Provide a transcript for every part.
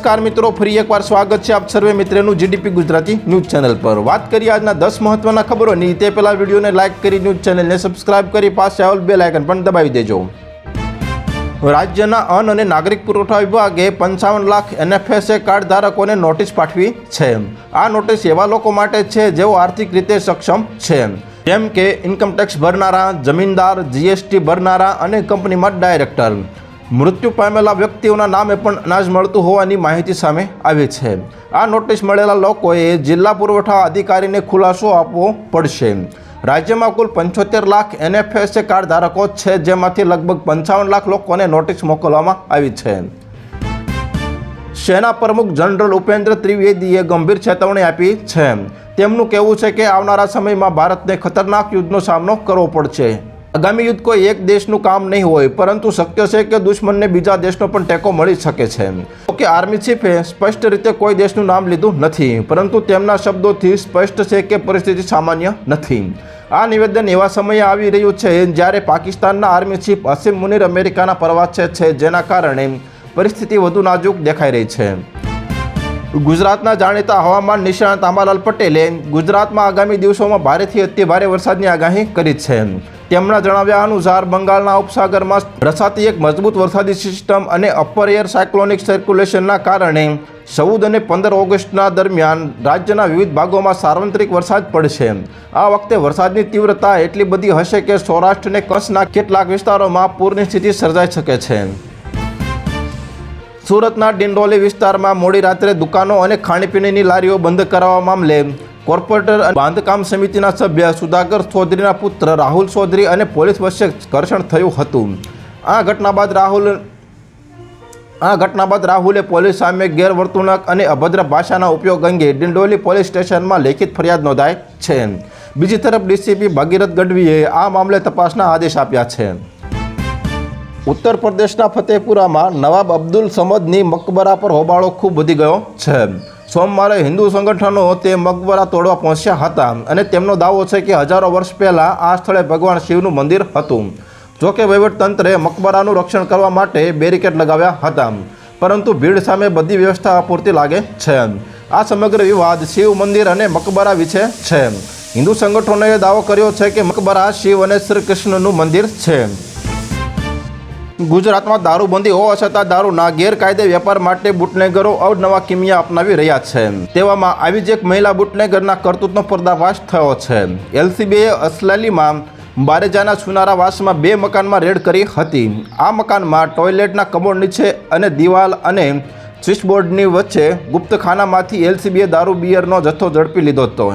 નમસ્કાર મિત્રો, ફરી એકવાર સ્વાગત છે આપ સર્વે મિત્રનું જીડીપી ગુજરાતી ન્યૂઝ ચેનલ પર. વાત કરીએ આજના દસ મહત્વના ખબરોની, તે પહેલા વિડીયોને લાઇક કરી ન્યૂઝ ચેનલને સબસ્ક્રાઇબ કરી પાસે આવેલ બે લાયકન પણ દબાવી દેજો. રાજ્યના અન્ન અને નાગરિક પુરવઠા વિભાગે પંચાવન લાખ એનએફએસએ કાર્ડ ધારકોને નોટિસ પાઠવી છે. આ નોટિસ એવા લોકો માટે છે જેઓ આર્થિક રીતે સક્ષમ છે. જેમ કે ઇન્કમટેક્સ ભરનારા, જમીનદાર જીએસટી ભરનારા અને કંપનીમાં ડાયરેક્ટર મૃત્યુ પામેલા વ્યક્તિઓના નામે પણ અનાજ મળતું હોવાની માહિતી સામે આવી છે. આ નોટિસ મળેલા લોકોએ જિલ્લા પુરવઠા અધિકારીને ખુલાસો આપવો પડશે. રાજ્યમાં કુલ પંચોતેર લાખ એનએફએસએ કાર્ડ ધારકો છે, જેમાંથી લગભગ પંચાવન લાખ લોકોને નોટિસ મોકલવામાં આવી છે. સેના પ્રમુખ જનરલ ઉપેન્દ્ર ત્રિવેદીએ ગંભીર ચેતવણી આપી છે. તેમનું કહેવું છે કે આવનારા સમયમાં ભારતને ખતરનાક યુદ્ધનો સામનો કરવો પડશે. આગામી યુદ્ધ કોઈ એક દેશનું કામ નહીં હોય, પરંતુ શક્ય છે કે દુશ્મનને બીજા દેશનો પણ ટેકો મળી શકે છે. જોકે આર્મી ચીફે સ્પષ્ટ રીતે કોઈ દેશનું નામ લીધું નથી, પરંતુ તેમના શબ્દોથી સ્પષ્ટ છે કે પરિસ્થિતિ સામાન્ય નથી. આ નિવેદન એવા સમયે આવી રહ્યું છે જ્યારે પાકિસ્તાનના આર્મી ચીફ અસીમ મુનિર અમેરિકાના પ્રવાસે છે, જેના કારણે પરિસ્થિતિ વધુ નાજુક દેખાઈ રહી છે. ગુજરાતના જાણીતા હવામાન નિષ્ણાત આંબાલાલ પટેલે ગુજરાતમાં આગામી દિવસોમાં ભારેથી અતિ ભારે વરસાદની આગાહી કરી છે. તેમના જણાવ્યા અનુસાર બંગાળના ઉપસાગરમાં રસાતી એક મજબૂત વરસાદી સિસ્ટમ અને અપર એર સાયક્લોનિક સર્ક્યુલેશનના કારણે ચૌદ અને પંદર ઓગસ્ટના દરમિયાન રાજ્યના વિવિધ ભાગોમાં સાર્વત્રિક વરસાદ પડશે. આ વખતે વરસાદની તીવ્રતા એટલી બધી હશે કે સૌરાષ્ટ્ર અને કચ્છના કેટલાક વિસ્તારોમાં પૂરની સ્થિતિ સર્જાઈ શકે છે. સુરતના ડિંડોલી વિસ્તારમાં મોડી રાત્રે દુકાનો અને ખાણીપીણીની લારીઓ બંધ કરાવવા મામલે કોર્પોરેટર બાંધકામ સમિતિના સભ્ય સુધાકર ચૌધરીના પુત્ર રાહુલ ચૌધરી અને પોલીસ વચ્ચે ઘર્ષણ થયું હતું. આ ઘટના બાદ રાહુલ આ ઘટના બાદ રાહુલે પોલીસ સામે ગેરવર્તણૂક અને અભદ્ર ભાષાના ઉપયોગ અંગે ડિંડોલી પોલીસ સ્ટેશનમાં લેખિત ફરિયાદ નોંધાઈ છે. બીજી તરફ ડીસીપી ભાગીરથ ગઢવીએ આ મામલે તપાસના આદેશ આપ્યા છે. ઉત્તર પ્રદેશના ફતેપુરામાં નવાબ અબ્દુલ સમદની મકબરા પર હોબાળો ખૂબ વધી ગયો છે. સોમવારે હિન્દુ સંગઠનો તે મકબરા તોડવા પહોંચ્યા હતા અને તેમનો દાવો છે કે હજારો વર્ષ પહેલાં આ સ્થળે ભગવાન શિવનું મંદિર હતું. જોકે વહીવટતંત્રે મકબરાનું રક્ષણ કરવા માટે બેરિકેડ લગાવ્યા હતા. પરંતુ ભીડ સામે બધી વ્યવસ્થા અપૂરતી લાગે છે. આ સમગ્ર વિવાદ શિવ મંદિર અને મકબરા વિશે છે. હિન્દુ સંગઠનોએ દાવો કર્યો છે કે મકબરા શિવ અને શ્રી કૃષ્ણનું મંદિર છે. ગુજરાતમાં દારૂબંધી હોવા છતાં દારૂના ગેરકાયદે વેપાર માટે બુટલેગરો અવનવા કિમિયા અપનાવી રહ્યા છે. તેવામાં આવી જ એક મહિલા બુટલેગરના કરતૂતનો પર્દાફાશ થયો છે. એલસીબીએ અસલાલીમાં બારેજાના સુનારાવાસમાં બે મકાનમાં રેડ કરી હતી. આ મકાનમાં ટોયલેટના કમોડ નીચે અને દિવાલ અને સ્વિચબોર્ડની વચ્ચે ગુપ્તખાનામાંથી એલસીબીએ દારૂ બિયરનો જથ્થો ઝડપી લીધો હતો.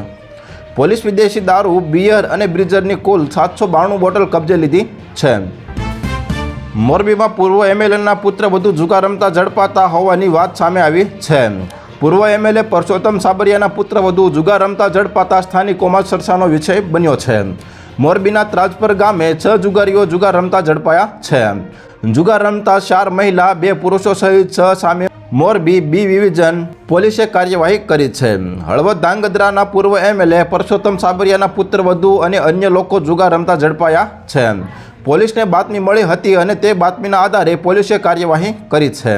પોલીસ વિદેશી દારૂ, બિયર અને બ્રિજરની કુલ સાતસો બાણું બોટલ કબજે લીધી છે. મોરબીમાં પૂર્વ એમએલએના પુત્ર વધુ જુગા રમતા ઝડપાતા હોવાની વાત સામે આવી છે. પૂર્વ એમએલએ પરસોત્તમ સાબરિયાના પુત્ર વધુ જુગાર રમતા ઝડપાતા સ્થાનિકોમાં ચર્ચાનો વિષય બન્યો છે. મોરબીના ત્રાજપર ગામે છ જુગારીઓ જુગાર રમતા ઝડપાયા છે. જુગાર રમતા ચાર મહિલા, બે પુરુષો સહિત છ સામે મોરબી બી ડિવિઝન પોલીસે કાર્યવાહી કરી છે. હળવદ ધાંગધ્રાના પૂર્વ એમએલએ પરસોત્તમ સાબરિયાના પુત્ર વધુ અને અન્ય લોકો જુગાર રમતા ઝડપાયા છે. પોલીસને બાતમી મળી હતી અને તે બાતમીના આધારે પોલીસે કાર્યવાહી કરી છે.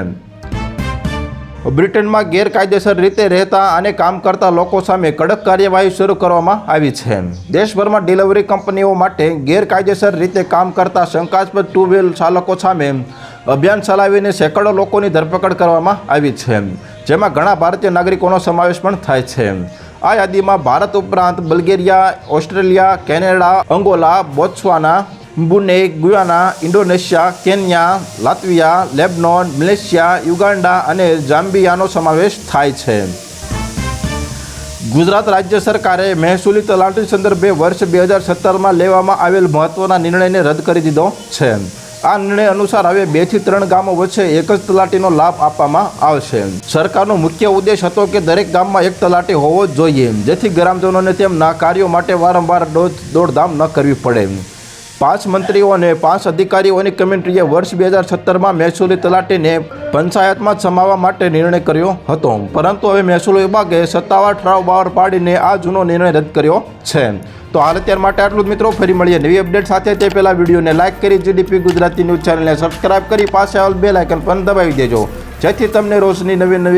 બ્રિટનમાં ગેરકાયદેસર રીતે રહેતા અને કામ કરતા લોકો સામે કડક કાર્યવાહી શરૂ કરવામાં આવી છે. દેશભરમાં ડિલિવરી કંપનીઓ માટે ગેરકાયદેસર રીતે કામ કરતા શંકાસ્પદ ટુ વ્હીલ ચાલકો સામે અભિયાન ચલાવીને સેંકડો લોકોની ધરપકડ કરવામાં આવી છે, જેમાં ઘણા ભારતીય નાગરિકોનો સમાવેશ પણ થાય છે. આ યાદીમાં ભારત ઉપરાંત Bulgaria, Australia, Canada, Angola, Botswana બુને Guyana Indonesia Kenya Latvia Lebanon Malaysia Uganda અને જામ્બિયાનો સમાવેશ થાય છે. ગુજરાત રાજ્ય સરકારે મહેસૂલી તલાટી સંદર્ભે વર્ષ બે હજાર સત્તરમાં લેવામાં આવેલ મહત્વના નિર્ણયને રદ કરી દીધો છે. આ નિર્ણય અનુસાર હવે બેથી ત્રણ ગામો વચ્ચે એક જ તલાટીનો લાભ આપવામાં આવશે. સરકારનો મુખ્ય ઉદ્દેશ હતો કે દરેક ગામમાં એક તલાટી હોવો જોઈએ, જેથી ગ્રામજનોને તેમના કાર્યો માટે વારંવાર દોડધામ ન કરવી પડે. પાંચ મંત્રીઓ અને પાંચ અધિકારીઓની કમિટીએ વર્ષ બે હજાર સત્તરમાં મહેસૂલી તલાટીને પંચાયતમાં સમાવવા માટે નિર્ણય કર્યો હતો. પરંતુ હવે મહેસૂલ વિભાગે સત્તાવાર ઠરાવ બહાર પાડીને આ જૂનો નિર્ણય રદ કર્યો છે. તો હાલ અત્યાર માટે આટલું જ મિત્રો. ફરી મળીએ નવી અપડેટ સાથે. તે પહેલાં વિડીયોને લાઇક કરી જીડીપી ગુજરાતી ન્યૂઝ ચેનલને સબસ્ક્રાઇબ કરી પાસે આવેલ બે લાઇકન પણ દબાવી દેજો. જેથી તમને રોજની નવી નવી